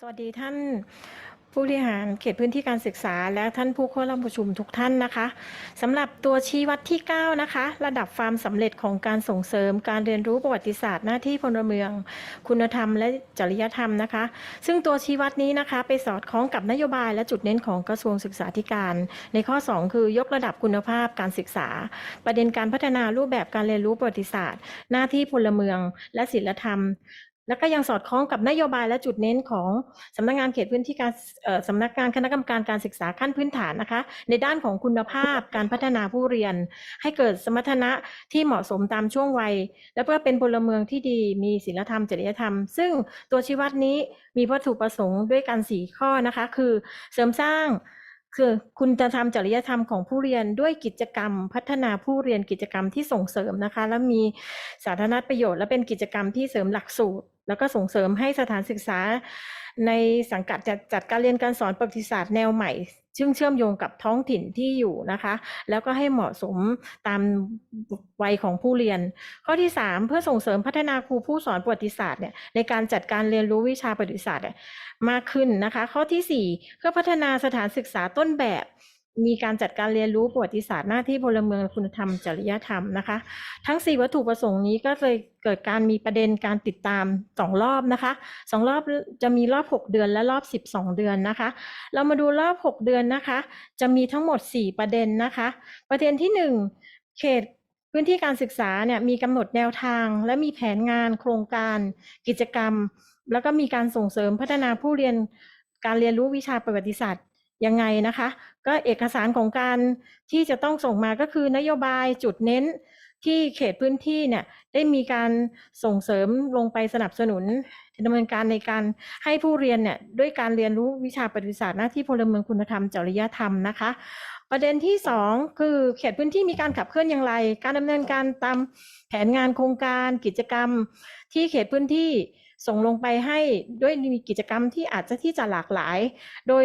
สวัสดีท่านผู้บริหารเขตพื้นที่การศึกษา และท่านผู้เข้าร่วมประชุมทุกท่านนะคะสำหรับตัวชี้วัดที่ 9 นะคะ ระดับความสำเร็จของการส่งเสริม การเรียนรู้ประวัติศาสตร์หน้าที่พลเมือง คุณธรรมและจริยธรรมนะคะ ซึ่งตัวชี้วัดนี้นะคะไปสอดคล้องกับนโยบายและจุดเน้นของกระทรวงศึกษาธิการ ในข้อ 2 คือยกระดับคุณภาพการศึกษา ประเด็นการพัฒนารูปแบบการเรียนรู้ประวัติศาสตร์ หน้าที่พลเมือง และศิลธรรม แล้วก็ยังสอดคล้องกับนโยบายและจุดเน้นของสำนักงานเขตพื้นที่การสำนักงานคณะกรรมการการศึกษาขั้นพื้นฐานนะคะ ในด้านของคุณภาพการพัฒนาผู้เรียน ให้เกิดสมรรถนะที่เหมาะสมตามช่วงวัย และเพื่อเป็นพลเมืองที่ดีมีศีลธรรมจริยธรรม ซึ่งตัวชี้วัดนี้มีวัตถุประสงค์ด้วยกันสี่ข้อนะคะ คือเสริมสร้างคือคุณธรรมจริยธรรมของผู้เรียนด้วยกิจกรรม พัฒนาผู้เรียนกิจกรรมที่ส่งเสริมนะคะ และมีสาธารณประโยชน์ และเป็นกิจกรรมที่เสริมหลักสูตร แล้วก็ส่งเสริมให้สถานศึกษา ในสังกัดจัดจัดการเรียนการสอนประวัติศาสตร์แนวใหม่ ซึ่งเชื่อมโยงกับท้องถิ่นที่อยู่นะคะ แล้วก็ให้เหมาะสมตามวัยของผู้เรียน ข้อที่ 3 เพื่อส่งเสริมพัฒนาครูผู้สอนประวัติศาสตร์เนี่ยในการจัดการเรียนรู้วิชาประวัติศาสตร์มากขึ้นนะคะ ข้อทีสี่4 เพื่อพัฒนาสถานศึกษาต้นแบบ มีการจัดการเรียนรู้ประวัติศาสตร์หน้าที่พลเมืองคุณธรรมจริยธรรมนะคะ ทั้ง 4 วัตถุประสงค์นี้ก็เลยเกิดการมีประเด็นการติดตาม 2 รอบนะคะสองรอบจะมีรอบ 6 เดือนและรอบ 12 เดือนนะคะ เรามาดูรอบ 6 เดือนนะคะ จะมีทั้งหมด 4 ประเด็นนะคะ ประเด็นที่ 1 เขตพื้นที่การศึกษาเนี่ยมีกำหนดแนวทาง และมีแผนงานโครงการ กิจกรรม แล้วก็มีการส่งเสริมพัฒนาผู้เรียนการเรียนรู้วิชาประวัติศาสตร์ยังไงนะคะ ก็เอกสารของการที่จะต้องส่งมาก็คือนโยบายจุดเน้นที่เขตพื้นที่เนี่ยได้มีการส่งเสริมลงไปสนับสนุนดำเนินการในการให้ผู้เรียนเนี่ยด้วยการเรียนรู้วิชาประวัติศาสตร์หน้าที่พลเมืองคุณธรรมจริยธรรมนะคะ ประเด็นที่สองคือเขตพื้นที่มีการขับเคลื่อนอย่างไร การดำเนินการตามแผนงานโครงการกิจกรรมที่เขตพื้นที่ส่งลงไปให้ด้วยมีกิจกรรมที่อาจจะที่จะหลากหลาย โดย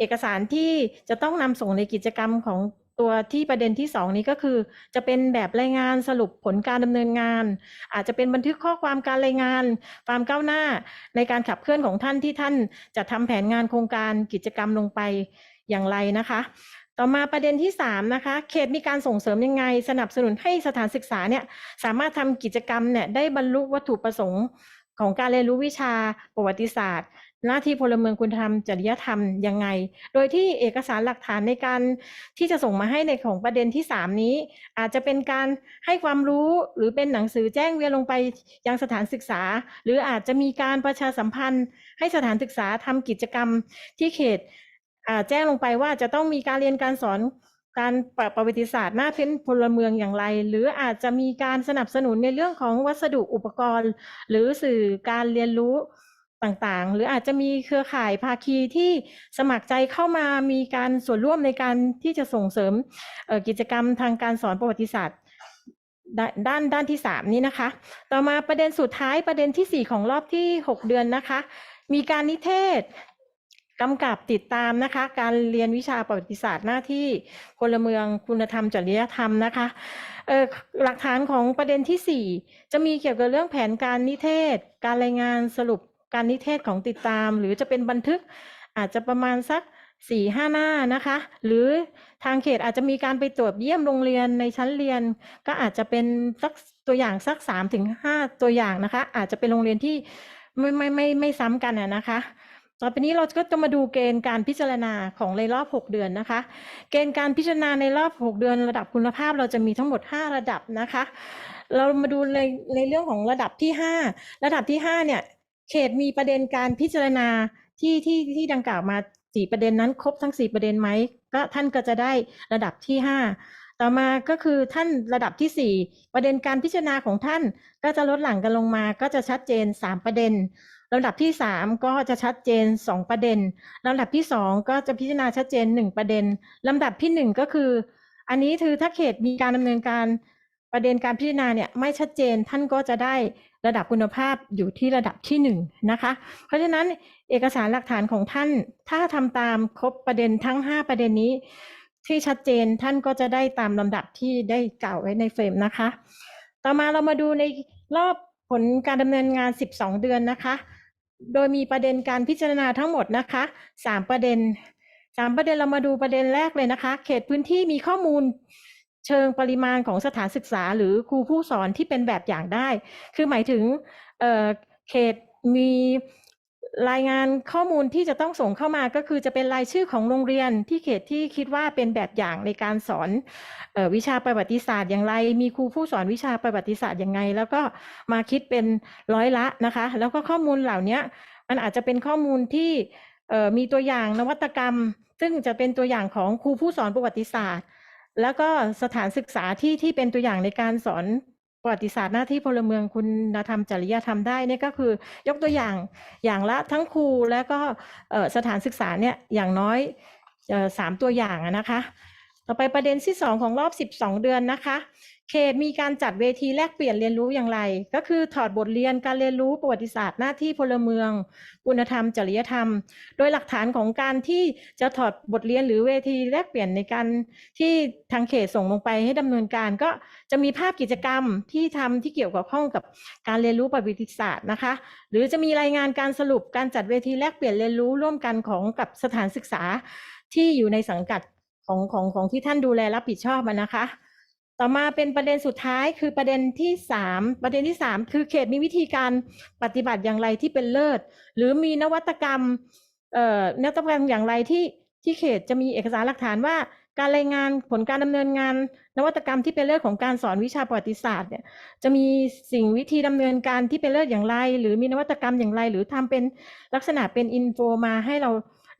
เอกสารที่จะต้องนำส่งในกิจกรรมของตัวที่ประเด็นที่สองนี้ก็คือ จะเป็นแบบรายงานสรุปผลการดำเนินงาน อาจจะเป็นบันทึกข้อความการรายงาน ความก้าวหน้าในการขับเคลื่อนของท่านที่ท่านจะทำแผนงานโครงการกิจกรรมลงไปอย่างไรนะคะ ต่อมาประเด็นที่ 3 นะคะ เขตมีการส่งเสริมยังไง สนับสนุนให้สถานศึกษาเนี่ยสามารถทำกิจกรรมเนี่ยได้บรรลุวัตถุประสงค์ ของการเรียนรู้วิชาประวัติศาสตร์ หน้าที่พลเมืองคุณธรรมจริยธรรมยังไง โดยที่เอกสารหลักฐานในการที่จะส่งมาให้ในของประเด็นที่ 3 นี้ อาจจะเป็นการให้ความรู้หรือเป็นหนังสือแจ้งเวียนลงไปยังสถานศึกษา หรืออาจจะมีการประชาสัมพันธ์ ให้สถานศึกษาทำกิจกรรมที่เขตแจ้งลงไปว่าจะต้องมีการเรียนการสอน การประวัติศาสตร์หน้าเพ้นพลเมืองอย่างไร หรืออาจจะมีการสนับสนุนในเรื่องของวัสดุอุปกรณ์ หรือสื่อการเรียนรู้ต่างๆ หรืออาจจะมีเครือข่ายภาคีที่สมัครใจเข้ามามีการส่วนร่วมในการที่จะส่งเสริมกิจกรรมทางการสอนประวัติศาสตร์ด้านด้านที่ 3 นี้นะคะ ต่อมาประเด็นสุดท้ายประเด็นทีสี่4 ของรอบที่ 6 เดือนนะคะ มีการนิเทศ กำกับติดตามนะคะ การเรียนวิชาประวัติศาสตร์หน้าที่พลเมืองคุณธรรมจริยธรรมนะคะหลักฐานของประเด็นที่ 4 จะมีเกี่ยวกับเรื่องแผนการนิเทศ การรายงานสรุปการนิเทศของติดตาม หรือจะเป็นบันทึกอาจจะประมาณสักสี่ห้าหน้านะคะ หรือทางเขตอาจจะมีการไปตรวจเยี่ยมโรงเรียนในชั้นเรียน ก็อาจจะเป็นสักตัวอย่างสักสามถึงห้าตัวอย่างนะคะ อาจจะเป็นโรงเรียนที่ไม่ไม่ไม่ไม่ซ้ำกันนะคะ ต่อไปนี้เราก็จะมาดูเกณฑ์การพิจารณาของในรอบ 6 เดือนนะคะ เกณฑ์การพิจารณาในรอบ 6 เดือน ระดับคุณภาพเราจะมีทั้งหมด 5 ระดับนะคะ เรามาดูในในเรื่องของระดับที่ 5 ระดับที่ 5 เนี่ย เขตมีประเด็นการพิจารณาที่ที่ที่ดังกล่าวมาสี่ประเด็นนั้นครบทั้งสี่ประเด็นไหมก็ท่านก็จะได้ระดับที่ห้า ต่อมาก็คือท่านระดับที่สี่ประเด็นการพิจารณาของท่านก็จะลดหลั่งกันลงมา ก็จะชัดเจนสามประเด็นลำดับที่สามก็จะชัดเจนสองประเด็นลำดับที่สองก็จะพิจารณาชัดเจนหนึ่งประเด็นลำดับที่หนึ่งก็คือ อันนี้คือถ้าเขตมีการดำเนินการประเด็นการพิจารณาเนี่ยไม่ชัดเจนท่านก็จะได้ระดับคุณภาพอยู่ที่ระดับที่หนึ่งนะคะ เพราะฉะนั้นเอกสารหลักฐานของท่านถ้าทำตามครบประเด็นทั้ง 5 ประเด็นนี้ ที่ชัดเจนท่านก็จะได้ตามลำดับที่ได้กล่าวไว้ในเฟรมนะคะ ต่อมาเรามาดูในรอบผลการดำเนินงาน 12 เดือนนะคะ โดยมีประเด็นการพิจารณาทั้งหมดนะคะสามประเด็นสามประเด็นเรามาดูประเด็นแรกเลยนะคะ เขตพื้นที่มีข้อมูลเชิงปริมาณของสถานศึกษา หรือครูผู้สอนที่เป็นแบบอย่างได้ คือหมายถึงเออเขตมี รายงานข้อมูลที่จะต้องส่งเข้ามาก็คือจะเป็นรายชื่อของโรงเรียนที่เขตที่คิดว่าเป็นแบบอย่างในการสอนออวิชาประวัติศาสตร์อย่างไร มีครูผู้สอนวิชาประวัติศาสตร์อยังไง แล้วก็มาคิดเป็นร้อยละนะคะ แล้วก็ข้อมูลเหล่านี้มันอาจจะเป็นข้อมูลที่มีตัวอย่างนวัตกรรม ซึ่งจะเป็นตัวอย่างของครูผู้สอนประวัติศาสตร์ แล้วก็สถานศึกษาที่ที่เป็นตัวอย่างในการสอน ประวัติศาสตร์หน้าที่พลเมืองคุณธรรมจริยธรรมได้เนี่ยก็คือยกตัวอย่างอย่างละทั้งครูและก็สถานศึกษาเนี่ยอย่างน้อยสามตัวอย่างนะคะ ต่อไปประเด็นที่สองของรอบ 12 เดือนนะคะ เขตมีการจัดเวทีแลกเปลี่ยนเรียนรู้อย่างไร ก็คือถอดบทเรียนการเรียนรู้ประวัติศาสตร์หน้าที่พลเมืองคุณธรรม จริยธรรม โดยหลักฐานของการที่จะถอดบทเรียนหรือเวทีแลกเปลี่ยนในการที่ทางเขตส่งลงไปให้ดำเนินการ ก็จะมีภาพกิจกรรมที่ทำที่เกี่ยวกับข้องกับการเรียนรู้ประวัติศาสตร์นะคะ หรือจะมีรายงานการสรุปการจัดเวทีแลกเปลี่ยนเรียนรู้ร่วมกันของกับสถานศึกษาที่อยู่ในสังกัด ของของของที่ท่านดูแลรับผิดชอบนะคะ ต่อมาเป็นประเด็นสุดท้ายคือประเด็นที่สามประเด็นที่สามคือเขตมีวิธีการปฏิบัติอย่างไรที่เป็นเลิศ หรือมีนวัตกรรมเอ่อนวัตกรรมอย่างไรที่ที่เขตจะมีเอกสารหลักฐานว่าการรายงานผลการดำเนินงาน นวัตกรรมที่เป็นเลิศของการสอนวิชาประวัติศาสตร์เนี่ยจะมีสิ่งวิธีดำเนินการที่เป็นเลิศอย่างไร หรือมีนวัตกรรมอย่างไร หรือทำเป็นลักษณะเป็นอินโฟมาให้เรา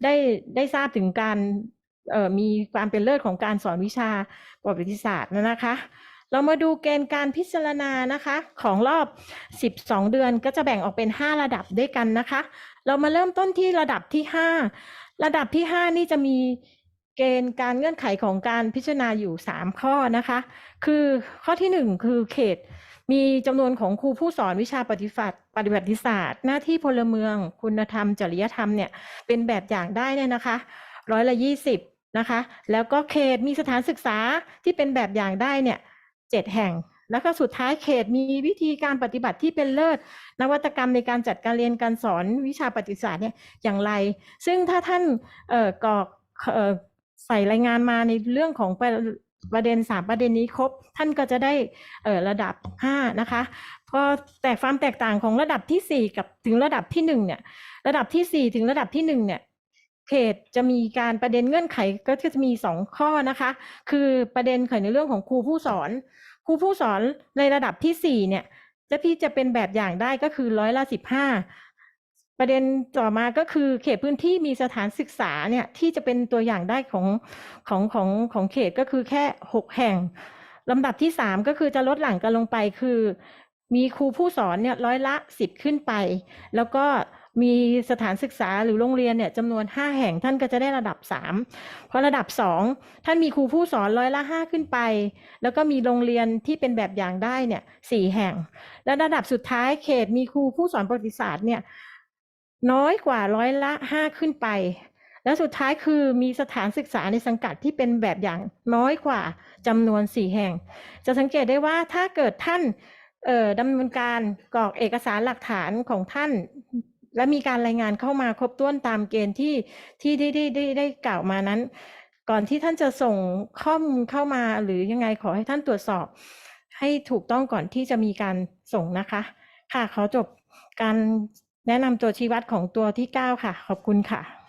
ได้ได้ทราบถึงการ มีความเป็นเลิศของการสอนวิชาประวัติศาสตร์นะนะคะ เรามาดูเกณฑ์การพิจารณานะคะ ของรอบ 12 เดือนก็จะแบ่งออกเป็น 5 ระดับด้วยกันนะคะ เรามาเริ่มต้นที่ระดับที่ 5 ระดับที่ 5 นี่จะมีเกณฑ์การเงื่อนไขของการพิจารณาอยู่ 3 ข้อนะคะ คือข้อที่ 1 คือเขตมีจำนวนของครูผู้สอนวิชาปฏิบัติปฏิบัติศาสตร์ หน้าที่พลเมือง คุณธรรม จริยธรรมเนี่ยเป็นแบบอย่างได้เนี่ยนะคะ ร้อยละยี่สิบนะคะ แล้วก็เขตมีสถานศึกษาที่เป็นแบบอย่างได้เนี่ยเจ็ดแห่ง แล้วก็สุดท้ายเขตมีวิธีการปฏิบัติที่เป็นเลิศ นวัตกรรมในการจัดการเรียนการสอนวิชาประวัติศาสตร์เนี่ยอย่างไร ซึ่งถ้าท่านเอ่อกรอกเอ่อใส่รายงานมาในเรื่องของประประเด็นสามประเด็นนี้ครบ ท่านก็จะได้เอ่อระดับห้านะคะพอแต่ความแตกต่างของระดับที่สี่กับถึงระดับที่หนึ่งเนี่ย ระดับที่สี่ถึงระดับที่หนึ่งเนี่ย เขตจะมีการประเด็นเงื่อนไขก็จะมีสองข้อนะคะ คือประเด็นเกี่ยวในเรื่องของครูผู้สอน ครูผู้สอนในระดับที่สี่เนี่ยจะพี่จะเป็นแบบอย่างได้ก็คือร้อยละสิบห้าประเด็นต่อมาก็คือเขตพื้นที่มีสถานศึกษาเนี่ยที่จะเป็นตัวอย่างได้ของของของของเขตก็คือแค่หกแห่งลำดับที่สามก็คือจะลดหลั่งกันลงไปคือ มีครูผู้สอนเนี่ยร้อยละสิบขึ้นไป แล้วก็ มีสถานศึกษาหรือโรงเรียนเนี่ยจำนวน 5 แห่งท่านก็จะได้ระดับ 3 เพราะระดับ 2 ท่านมีครูผู้สอนร้อยละ 5 ขึ้นไป แล้วก็มีโรงเรียนที่เป็นแบบอย่างได้เนี่ยสแห่ง และระดับสุดท้ายเขตมีครูผู้สอนประวัติศาสตร์เนี่ยน้อยกว่าร้อยละ 5 ขึ้นไป และสุดท้ายคือมีสถานศึกษาในสังกัดที่เป็นแบบอย่างน้อยกว่าจำนวน 4 แห่ง จะสังเกตได้ว่าถ้าเกิดท่านดำเนินการกรอกเอกสารหลักฐานของท่าน และมีการรายงานเข้ามาครบถ้วนตามเกณฑ์ที่ที่ได้ได้ได้ได้กล่าวมานั้น ก่อนที่ท่านจะส่งข้อมูลเข้ามาหรือยังไงขอให้ท่านตรวจสอบ ให้ถูกต้องก่อนที่จะมีการส่งนะคะ ค่ะขอจบการแนะนำตัวชี้วัดของตัวที่ 9 ค่ะ ขอบคุณค่ะ